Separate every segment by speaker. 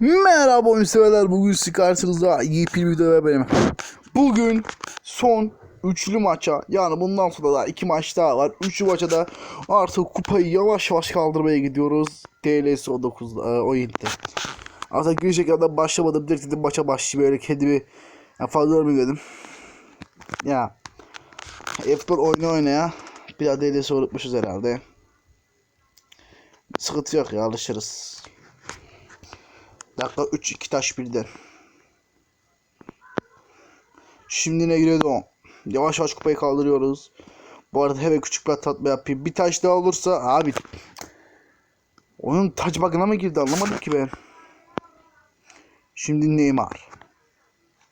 Speaker 1: Merhaba oyun severler. Bugün sizi karşınızda yepyeni bir video benim. Bugün son üçlü maça yani bundan sonra da iki maç daha var. Üçlü maça da artık kupayı yavaş yavaş kaldırmaya gidiyoruz. TLS o 9'da e, o 7'de. Artık gülecek ya da başlamadım. Direkt dedim maça başlayayım böyle kendimi yani fazla yormayayım dedim. Ya. F4 oyna ya. Bir daha DLS unutmuşuz herhalde. Sıkıntı yok ya alışırız. Dakika 3 2 taş birden. Şimdi ne giriyordu o? Yavaş yavaş kupayı kaldırıyoruz. Bu arada hemen küçük bir tatma yapayım. Bir taş daha olursa abi. Onun taç bakına mı girdi anlamadım ki ben. Şimdi Neymar.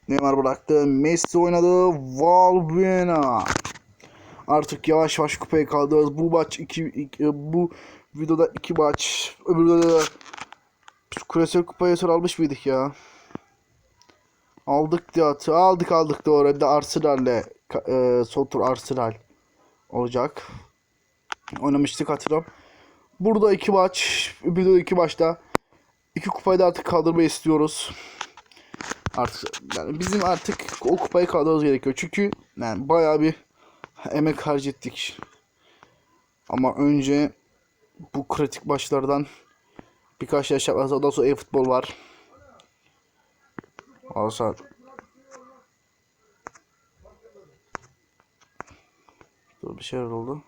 Speaker 1: Neymar bıraktı. Messi oynadı. Valbuena. Artık yavaş yavaş kupayı kaldırıyoruz. Bu maç iki, bu videoda iki maç. Öbür videoda da Küresel kupayı sonra almış mıydık ya? Aldık diye hatı. Aldık aldık doğru. Hem de Arsenal'le e, son tur Arsenal olacak. Oynamıştık hatırlıyorum. Burada iki maç. Bir de iki maçta iki kupayı da artık kaldırmayı istiyoruz. Artık yani bizim artık o kupayı kaldırmamız gerekiyor. Çünkü yani bayağı bir emek harcettik. Ama önce bu kritik maçlardan Birkaç yaş yapmaz. Ondan sonra e-futbol var. Olsa Dur bir şeyler oldu.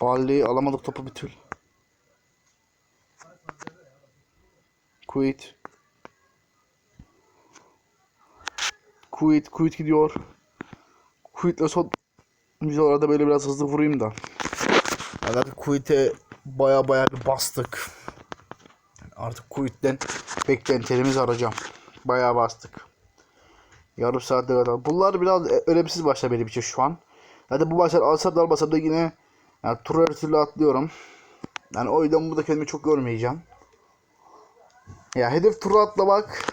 Speaker 1: Bali alamadık topu bir tür. Quit. Quit, quit gidiyor. Quit'le son videolarda böyle biraz hızlı vurayım da. Yani quit'e baya baya bir bastık. Artık Kuyut'ten beklentilerimizi arayacağım. Baya bastık. Yarım saatte kadar. Bunlar biraz önemsiz başlar benim için şu an. Zaten bu başlar alsam da almasam da yine yani tur her türlü atlıyorum. Yani o yüzden burada kendimi çok görmeyeceğim. Ya hedef turu atlamak.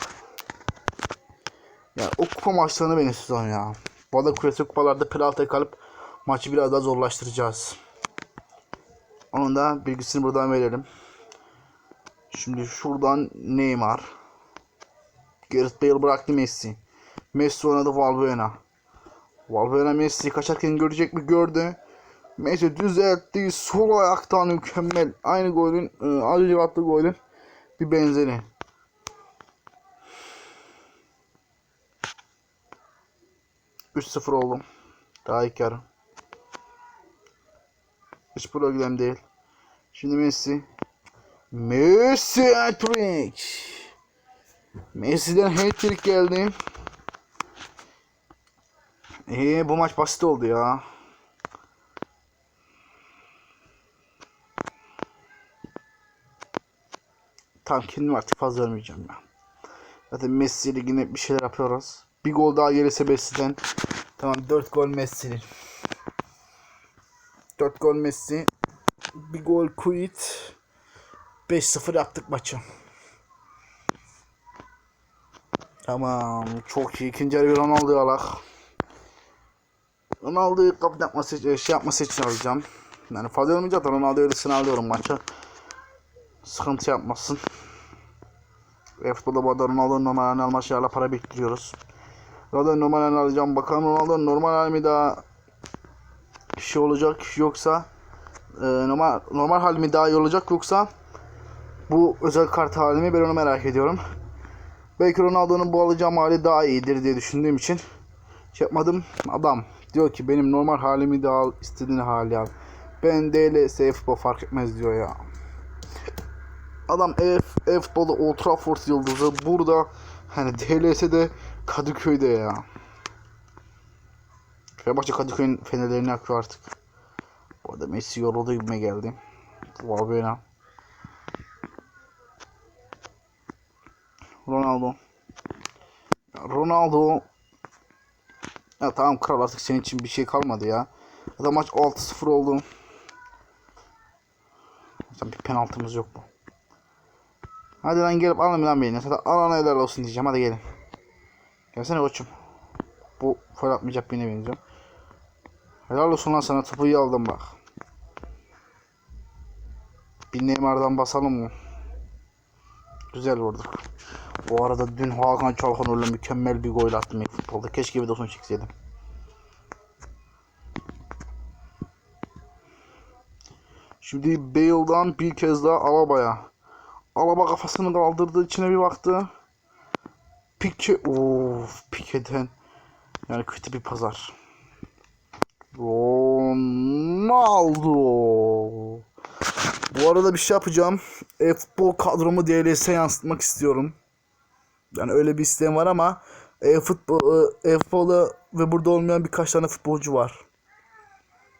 Speaker 1: Ya o kupa maçlarını ben istiyorum ya. Arada küresel kupalarda penaltıya kalıp maçı biraz daha zorlaştıracağız. Onun da bilgisini buradan verelim. Şimdi şuradan Neymar. Gareth Bale bıraktı Messi. Messi oynadı Valbuena. Valbuena Messi'yi kaçarken görecek mi? Gördü. Messi düzeltti. Sol ayaktan mükemmel. Aynı golün, e, attığı golün bir benzeri. Üç sıfır oldu. Daha ilk yarı. Hiç problem değil. Şimdi Messi. Messi hat-trick. Messi'den hat-trick geldi. Ee, bu maç basit oldu ya. Tamam kendim artık fazla vermeyeceğim ya. Zaten Messi liginde bir şeyler yapıyoruz. Bir gol daha gelirse Messi'den. Tamam 4 gol Messi'nin. 4 gol Messi. Bir gol quit. 5-0 yaptık maçı. Tamam. Çok iyi. İkinci yarı bir Ronaldo'yu alak. Ronaldo'yu kaptan yapması, şey yapması için alacağım. Yani fazla olmayacak da Ronaldo'yu öylesine alıyorum maça. Sıkıntı yapmasın. Futbolda bu arada Ronaldo'nun normal halini alma para biriktiriyoruz. Ronaldo'nun normal halini alacağım. Bakalım Ronaldo'nun normal hali mi daha şey olacak yoksa e, normal normal halimi daha iyi olacak yoksa bu özel kart halimi ben onu merak ediyorum. Belki Ronaldo'nun bu alacağım hali daha iyidir diye düşündüğüm için şey yapmadım. Adam diyor ki benim normal halimi de al istediğin hali al. Ben DLS futbol fark etmez diyor ya. Adam F, F futbolda Old Trafford yıldızı burada hani DLS'de Kadıköy'de ya. Fenerbahçe Kadıköy'ün fenerlerini yakıyor artık. Bu arada Messi yoruldu gibime geldi. Valbuena. Ronaldo. Ya Ronaldo. Ya tamam kral artık senin için bir şey kalmadı ya. Ya maç 6-0 oldu. Zaten bir penaltımız yok bu. Hadi lan gelip alın lan beni. Zaten alana helal olsun diyeceğim. Hadi gelin. Gelsene koçum. Bu foul atmayacak birine benziyor. Helal olsun lan sana topu iyi aldım bak. Bir Neymar'dan basalım mı? Güzel vurduk. Bu arada dün Hakan Çalhanoğlu mükemmel bir gol attım ilk futbolda. Keşke videosunu çekseydim. Şimdi Bale'dan bir kez daha Alaba'ya. Alaba kafasını kaldırdı içine bir baktı. Pike of Pike'den yani kötü bir pazar. Ronaldo. Bu arada bir şey yapacağım. E-futbol kadromu DLS'e yansıtmak istiyorum. Yani öyle bir isteğim var ama e-futbol e-futbolda ve burada olmayan birkaç tane futbolcu var.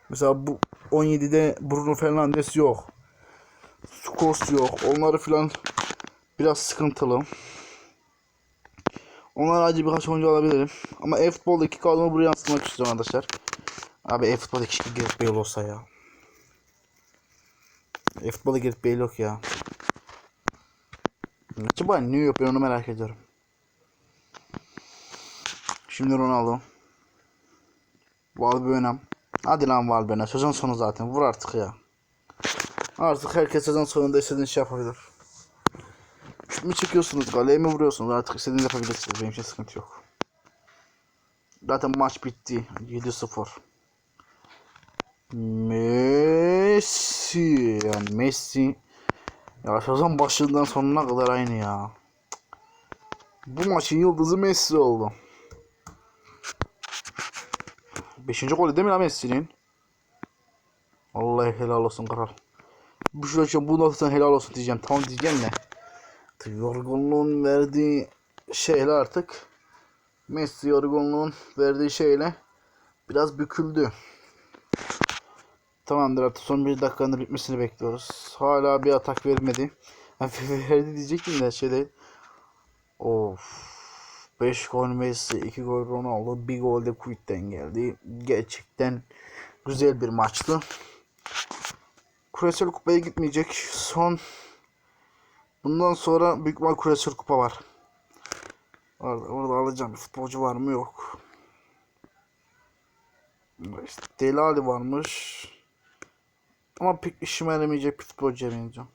Speaker 1: Mesela bu 17'de Bruno Fernandes yok. Skos yok. Onları filan biraz sıkıntılı. Onlar acı birkaç oyuncu alabilirim. Ama e-futboldaki kadromu buraya yansıtmak istiyorum arkadaşlar. Abi e-futbolda keşke Gareth Bale olsa ya. E-futbolda Gareth Bale yok ya. Acaba ne yapıyor onu merak ediyorum. Şimdi Ronaldo. Valbuena. Hadi lan Valbuena. Sezon sonu zaten. Vur artık ya. Artık herkes sezon sonunda istediğini şey yapabilir. Şut mu çekiyorsunuz? Galeye mi vuruyorsunuz? Artık istediğinizi yapabilirsiniz. Benim için sıkıntı yok. Zaten maç bitti. 7-0. Messi. Yani Messi. Ya sezon başından sonuna kadar aynı ya. Bu maçın yıldızı Messi oldu. Beşinci golü değil mi lan Messi'nin? Vallahi helal olsun kral. Bu şu için bu noktadan helal olsun diyeceğim. Tamam diyeceğim ne? Yorgunluğun verdiği şeyle artık Messi yorgunluğun verdiği şeyle biraz büküldü. Tamamdır artık son bir dakikanın bitmesini bekliyoruz. Hala bir atak vermedi. Verdi diyecektim de şey değil. Of. 5 gol Messi, 2 gol Ronaldo, 1 gol de Quick'ten geldi. Gerçekten güzel bir maçtı. Küresel Kupa'ya gitmeyecek. Son Bundan sonra büyük ihtimal Küresel Kupa var. Orada, orada alacağım bir futbolcu var mı yok. İşte Deli Ali varmış. Ama pek işime yaramayacak bir futbolcuya benziyor.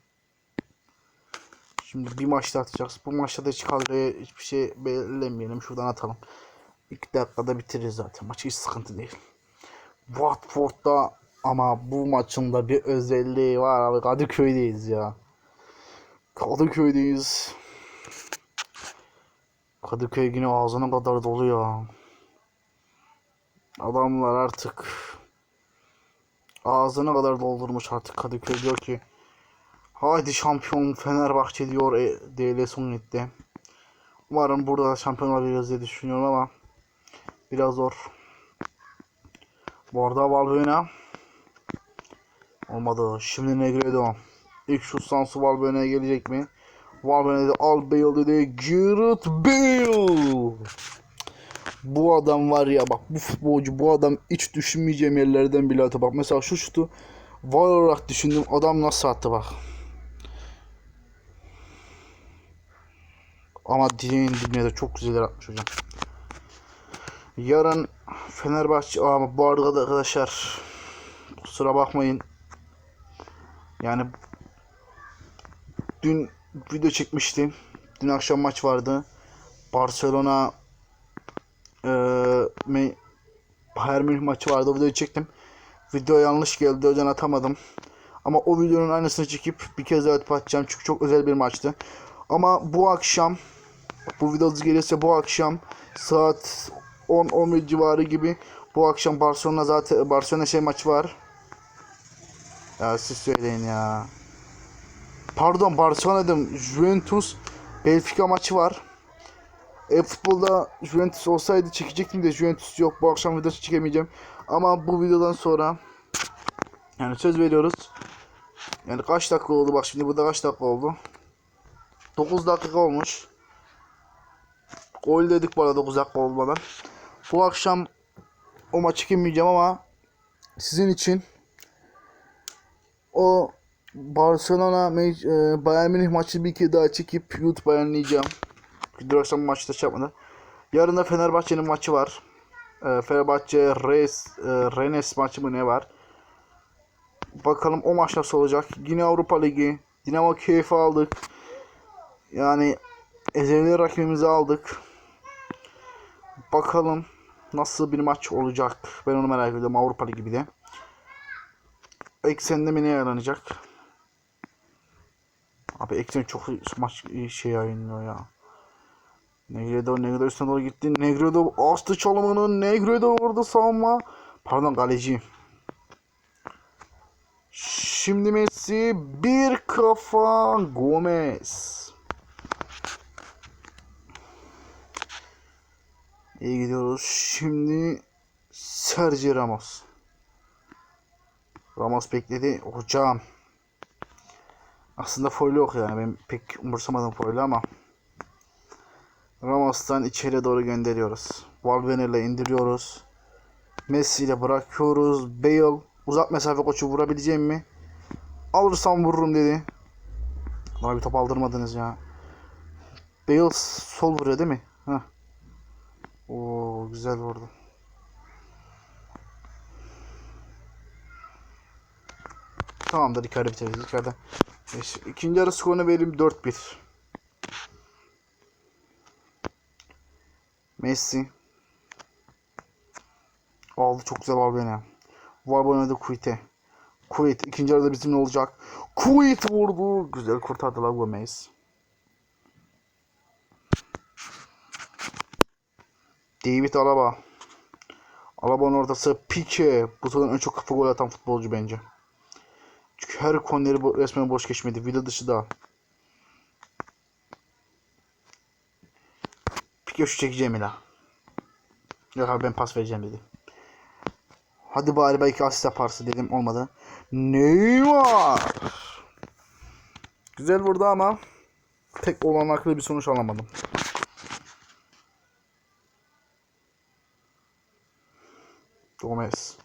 Speaker 1: Şimdi bir maçta atacağız. Bu maçta da hiç hiçbir şey belirlemeyelim. Şuradan atalım. İlk dakikada bitiririz zaten. Maç hiç sıkıntı değil. Watford'da ama bu maçın da bir özelliği var abi. Kadıköy'deyiz ya. Kadıköy'deyiz. Kadıköy yine ağzına kadar dolu ya. Adamlar artık ağzına kadar doldurmuş artık Kadıköy diyor ki Haydi şampiyon Fenerbahçe diyor e, DL Sonet'te. Umarım burada da şampiyon olabiliriz diye düşünüyorum ama biraz zor. Bu arada Valbuena olmadı. Şimdi Negredo. İlk şut sansı Valbuena'ya gelecek mi? Valbuena dedi al Bale dedi. Gareth Bale. Bu adam var ya bak bu futbolcu bu adam hiç düşünmeyeceğim yerlerden bile atı bak. Mesela şu şutu var olarak düşündüm adam nasıl attı bak. Ama direğin dibine de çok güzel atmış hocam. Yarın Fenerbahçe ama bu arada arkadaşlar kusura bakmayın. Yani dün video çekmiştim. Dün akşam maç vardı. Barcelona eee Bayern Münih maçı vardı. O videoyu çektim. Video yanlış geldi. O atamadım. Ama o videonun aynısını çekip bir kez daha atıp atacağım. Çünkü çok özel bir maçtı. Ama bu akşam bu video gelirse bu akşam saat 10-11 civarı gibi bu akşam Barcelona zaten Barcelona şey maçı var. Ya siz söyleyin ya. Pardon Barcelona dedim. Juventus Benfica maçı var. E futbolda Juventus olsaydı çekecektim de Juventus yok. Bu akşam video çekemeyeceğim. Ama bu videodan sonra yani söz veriyoruz. Yani kaç dakika oldu bak şimdi burada kaç dakika oldu? 9 dakika olmuş. Gol dedik bu arada 9 dakika olmadan. Bu akşam o maçı çekemeyeceğim ama sizin için o Barcelona e, Bayern Münih maçı bir kere daha çekip YouTube'a yayınlayacağım. Dün akşam maçta şey yapmadı. Yarın da Fenerbahçe'nin maçı var. E, Fenerbahçe Res, e, Rennes maçı mı ne var? Bakalım o maç nasıl olacak. Yine Avrupa Ligi. Dinamo keyfi aldık. Yani ezeli rakibimizi aldık. Bakalım nasıl bir maç olacak. Ben onu merak ediyorum Avrupa Ligi bir de. Eksen'de mi ne yaranacak? Abi Eksen çok maç şey yayınlıyor ya. Negredo, Negredo üstüne doğru gitti. Negredo astı çalımını. Negredo vurdu savunma. Pardon kaleci. Şimdi Messi bir kafa Gomez. İyi gidiyoruz. Şimdi Sergio Ramos. Ramos bekledi. Hocam. Aslında foul yok yani. Ben pek umursamadım foul'ü ama. Ramos'tan içeri doğru gönderiyoruz. Valverde ile indiriyoruz. Messi ile bırakıyoruz. Bale uzak mesafe koçu vurabileceğim mi? Alırsam vururum dedi. Bana bir top aldırmadınız ya. Bale sol vuruyor değil mi? Heh. Oo güzel vurdu. Tamamdır Icardi bitirdi. Icardi. İkinci yarı skorunu vereyim 4-1. Messi. Aldı çok güzel var beni. Var oynadı Kuit'e. Kuit ikinci yarıda bizimle olacak. Kuit vurdu. Güzel kurtardılar Gomez. David Alaba. Alaba'nın ortası Pique. Bu turdan en çok kafa gol atan futbolcu bence. Çünkü her bo- resmen boş geçmedi. Vida dışı da. Şu çekeceğim ila. Yok abi ben pas vereceğim dedi. Hadi bari belki asist yaparsın dedim olmadı. Neymar. Güzel vurdu ama pek olanaklı bir sonuç alamadım. Gomez.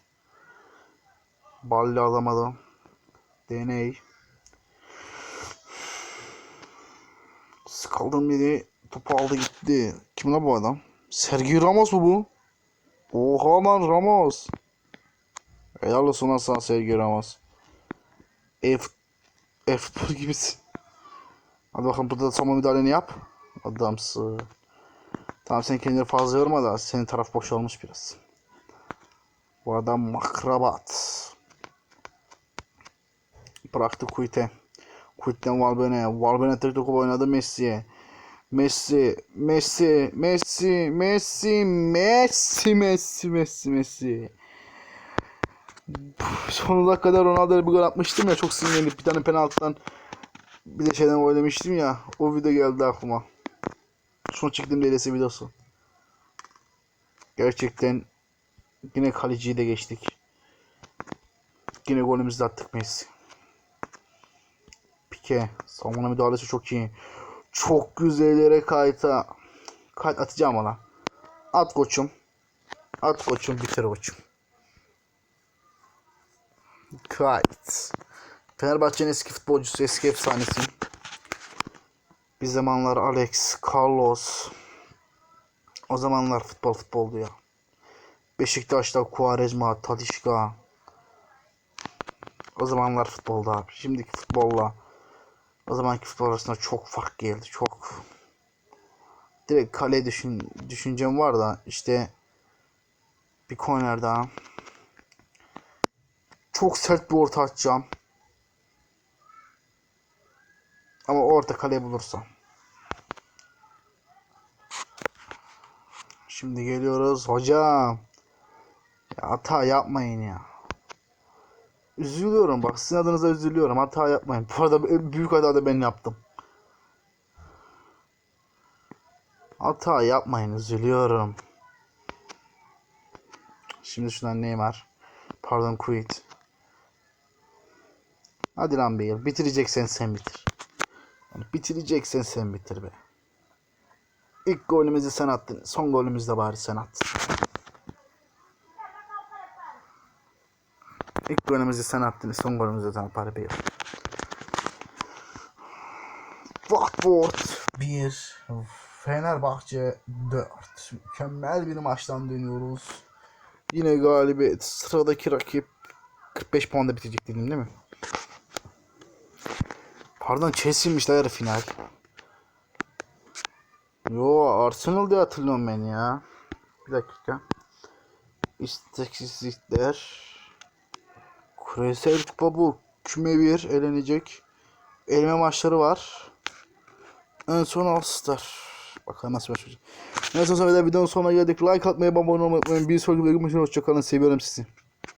Speaker 1: Balli alamadı. DNA. Sıkaldım dedi. Topu aldı gitti. Kim la bu adam? Sergio Ramos mu bu? Oha lan Ramos. Helal olsun lan sana Sergio Ramos. E futbol gibisin. Hadi bakalım burada da savunma müdahaleni yap. Adamsın. Tamam sen kendini fazla yorma da senin taraf boşalmış biraz. Bu adam makrabat. Bıraktı Kuit'e. Kuit'ten Valbene. Valbene tek topu oynadı Messi'ye. Messi, Messi, Messi, Messi, Messi, Messi, Messi, Messi. Son dakikada Ronaldo'ya bir gol atmıştım ya çok sinirlenip bir tane penaltıdan bir de şeyden oynamıştım ya o video geldi aklıma. Son çektiğim DLC videosu. Gerçekten yine kaleciyi de geçtik. Yine golümüzü de attık Messi. Pike. Savunma müdahalesi çok iyi. Çok güzel yere kayta. Kayıt atacağım ona. At koçum. At koçum bitir koçum. Kayıt. Fenerbahçe'nin eski futbolcusu, eski efsanesi. Bir zamanlar Alex, Carlos. O zamanlar futbol futboldu ya. Beşiktaş'ta Quaresma, Talisca. O zamanlar futboldu abi. Şimdiki futbolla o zamanki futbol arasında çok fark geldi. Çok. Direkt kale düşün, düşüncem var da işte bir korner daha. Çok sert bir orta atacağım. Ama orta kale bulursam. Şimdi geliyoruz hocam. Ya hata yapmayın ya. Üzülüyorum bak sizin adınıza üzülüyorum. Hata yapmayın. Bu arada büyük hata da ben yaptım. Hata yapmayın üzülüyorum. Şimdi şundan Neymar. Pardon Kuit. Hadi lan Bale. Bitireceksen sen bitir. Yani bitireceksen sen bitir be. İlk golümüzü sen attın. Son golümüzü de bari sen at. İlk golümüzü sen attın. Son golümüzü de bari Bale. Watford 1 Fenerbahçe 4 Mükemmel bir maçtan dönüyoruz. Yine galibiyet. Sıradaki rakip 45 puanda bitecek dedim değil mi? Pardon Chelsea'ymiş la yarı final. Yo Arsenal diye hatırlıyorum ben ya. Bir dakika. İstatistikler. Küresel kupa bu. Küme 1 elenecek. Eleme maçları var. En son All Star. Bakalım nasıl başlayacak. Neyse zaman videonun sonuna geldik. Like atmayı, abone olmayı unutmayın. Bir sonraki üzere. Hoşçakalın. Seviyorum sizi.